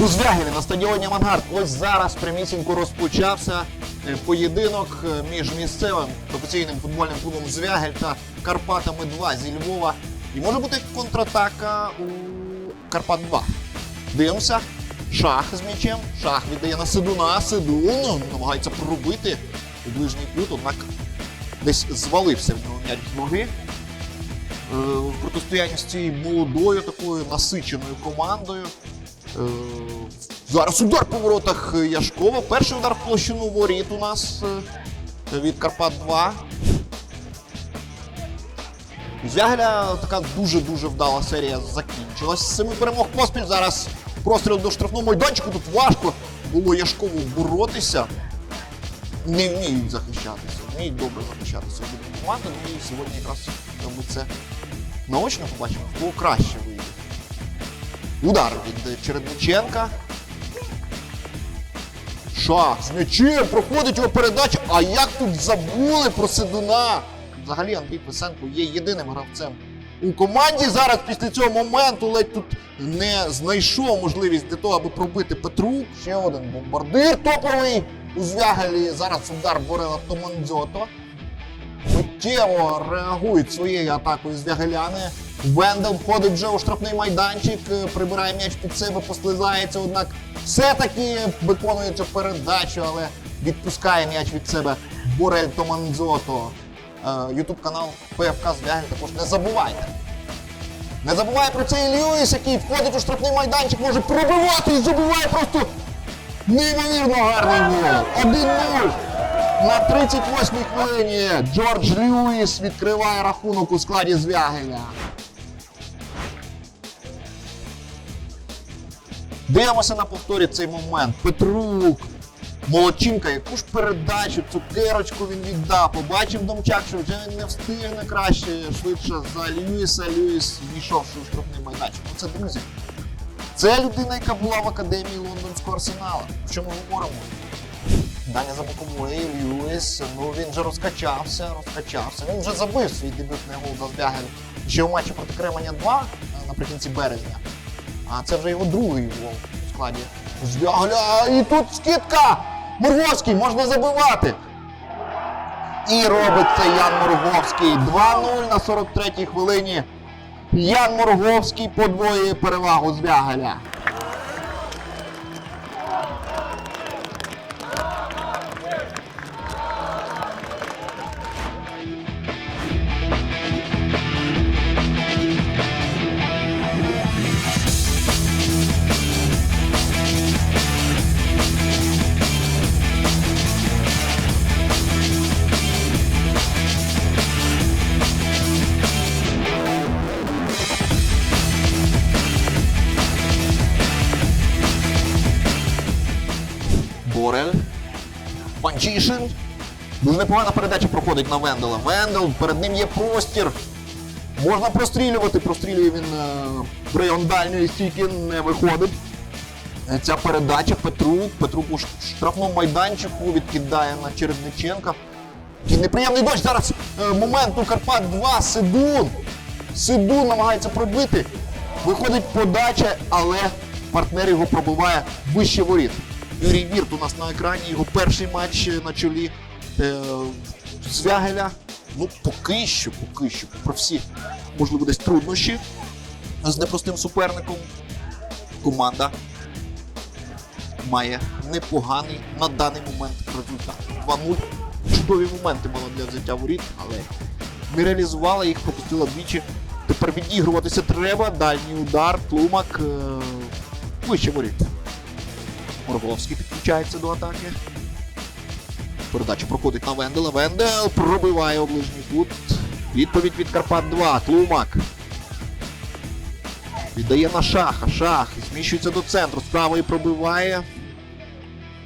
У Звягелі на стадіоні Авангард ось зараз прямісінько розпочався е, поєдинок е, між місцевим професійним футбольним клубом Звягель та Карпатами 2 зі Львова. І може бути контратака у Карпат 2. Дивимося. Шах з м'ячем. Шах віддає на Сидуна. Сидун намагається пробити у ближній кут, однак десь звалився в нього м'яч з ноги. Е, в протистоянні з цією молодою такою насиченою командою. Е, Зараз удар по воротах Яшкова. Перший удар в площину воріт у нас е, від Карпат 2. У така дуже-дуже вдала серія закінчилась. Семи перемог поспіль. Зараз простріл до штрафного майданчику. Тут важко було Яшкову боротися. Не вміють захищатися. Вміють добре захищатися команди. Ну і сьогодні якраз ми це наочно побачимо, кого краще вийде. Удар від Чередниченка. Шах з м'ячем, проходить його передача. А як тут забули про Сидуна? Взагалі Андрій Писенко є єдиним гравцем у команді. Зараз після цього моменту ледь тут не знайшов можливість для того, аби пробити Петру. Ще один бомбардир топовий у звягелі. Зараз удар Борела Томандзьото. Миттєво реагують своєю атакою звягеляни. Вендел входить вже у штрафний майданчик, е, прибирає м'яч під себе, послизається, однак все-таки виконує цю передачу, але відпускає м'яч від себе Борель Томанзото. Ютуб канал ПФК Звягель також не забувайте. Не забувай про цей Льюіс, який входить у штрафний майданчик, може пробивати і забиває просто неймовірно гарний гол. 1-0. На 38-й хвилині Джордж Льюіс відкриває рахунок у складі Звягеля. Дивимося на повторі цей момент. Петрук. Молодчинка, яку ж передачу, цукерочку він віддав. Побачив Домчак, що вже він не встигне краще, швидше за Льюіса. Льюіс війшовши у штрафний майданчик. Ну це друзі. Це людина, яка була в академії лондонського арсенала. Що ми говоримо? Даня за бокової, Льюіс, ну він вже розкачався, розкачався. Він вже забив свій дебютний гол за Звягель ще у матчі проти Кременя 2 е, наприкінці березня. А це вже його другий гол у складі Звягеля. І тут скидка! Мурговський, можна забивати. І робить це Ян Морговський. 2-0 на 43-й хвилині. Ян Морговський подвоює перевагу Звягеля. Борель. Панчишин. Дуже непогана передача проходить на Вендела. Вендел, перед ним є простір. Можна прострілювати, прострілює він е, район дальньої стійки, не виходить. Е, Ця передача Петрук. Петрук у штрафному майданчику відкидає на Чередниченка. Такий неприємний дощ. Зараз е, момент у Карпат 2. Сидун. Сидун намагається пробити. Виходить подача, але партнер його пробиває вище воріт. Юрій Вірт у нас на екрані, його перший матч на чолі е, Звягеля. Ну, поки що, поки що, про всі, можливо, десь труднощі з непростим суперником. Команда має непоганий на даний момент результат. 2-0. Чудові моменти мала для взяття воріт, але не реалізувала їх, пропустила двічі. Тепер відігруватися треба. Дальній удар, тлумак вище воріт. Морговський підключається до атаки. Передача проходить на Вендела. Вендел пробиває оближній кут. Відповідь від Карпат 2. Тлумак. Віддає на шаха. Шах. Зміщується до центру. З правої пробиває.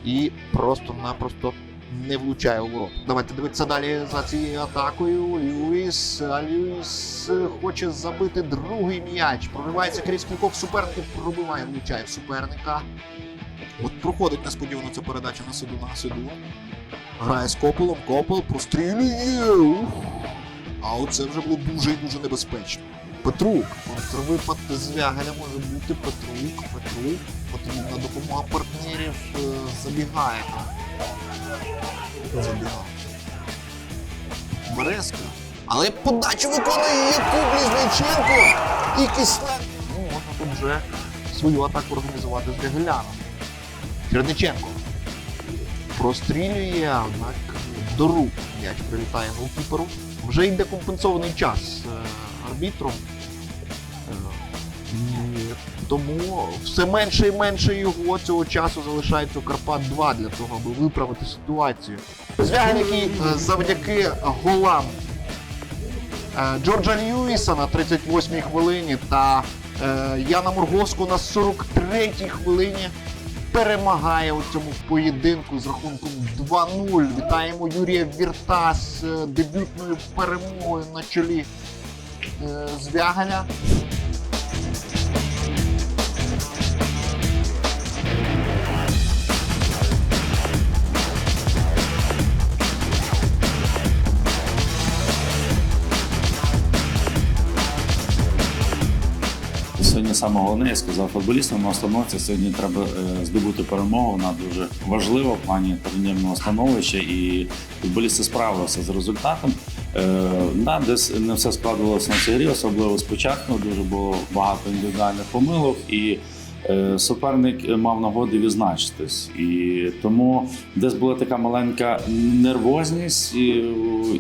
І просто-напросто не влучає у ворот. Давайте дивитися далі за цією атакою. Льюіс. Льюіс хоче забити другий м'яч. Проривається крізь кількох суперників, пробиває, влучає в суперника. От проходить несподівано ця передача на Сиду на Сиду. Грає з Копелом, Копел прострілює. Ух. А оце вже було дуже і дуже небезпечно. Петрук. Контрвипад Звягеля може бути Петрук. Петрук. Потрібна допомога партнерів. е, Забігає. Забігає. Березка. Але подачу виконує Якуб Лізниченко і Кислен. Ну, можна тут вже свою атаку організувати з Ягеляном. Черниченко прострілює, однак до рук м'яч прилітає голкіперу. Вже йде компенсований час е, арбітром. Е, Тому все менше і менше його цього часу залишається у Карпат 2 для того, аби виправити ситуацію. Звягель, який е, завдяки голам Джорджа Льюіса на 38-й хвилині та Яна Мурговського на 43-й хвилині перемагає у цьому поєдинку з рахунком 2-0. Вітаємо Юрія Вірта з е, дебютною перемогою на чолі е, Звягаля. Саме головне, я сказав футболістам на установці. Сьогодні треба е, здобути перемогу. Вона дуже важлива в плані турнірного становища, і футболісти справилися з результатом. Е, да, десь не все складувалося на цій грі, особливо спочатку. Дуже було багато індивідуальних помилок, і е, суперник мав нагоди відзначитись. І тому десь була така маленька нервозність, і,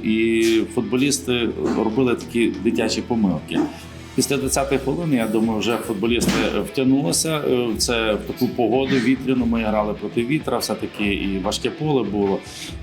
і футболісти робили такі дитячі помилки. Після 20-ї хвилини, я думаю, вже футболісти втягнулися е, це в таку погоду вітряну. Ми грали проти вітра, все-таки і важке поле було.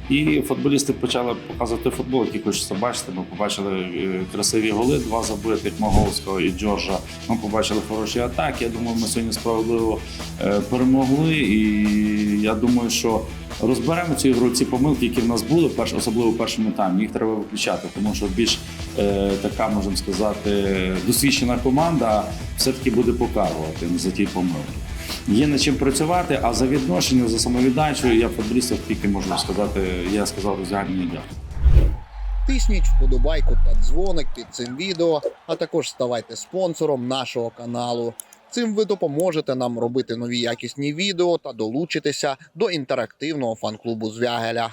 І футболісти почали показувати футбол, який хочеться бачити. Ми побачили е, красиві голи, два забитих Моговського і Джорджа. Ми побачили хороші атаки. Я думаю, ми сьогодні справедливо е, перемогли. І я думаю, що розберемо цю ігру, ці помилки, які в нас були, перш, особливо в першому таймі. Їх треба виключати, тому що більш е, така, можемо сказати, досвідчена команда все-таки буде покарувати за ті помилки. Є над чим працювати, а за відношення, за самовіддачу я футболістів тільки можу сказати, я сказав роздягальні дякую. Тисніть вподобайку та дзвоник під цим відео, а також ставайте спонсором нашого каналу. Цим ви допоможете нам робити нові якісні відео та долучитися до інтерактивного фан-клубу Звягеля.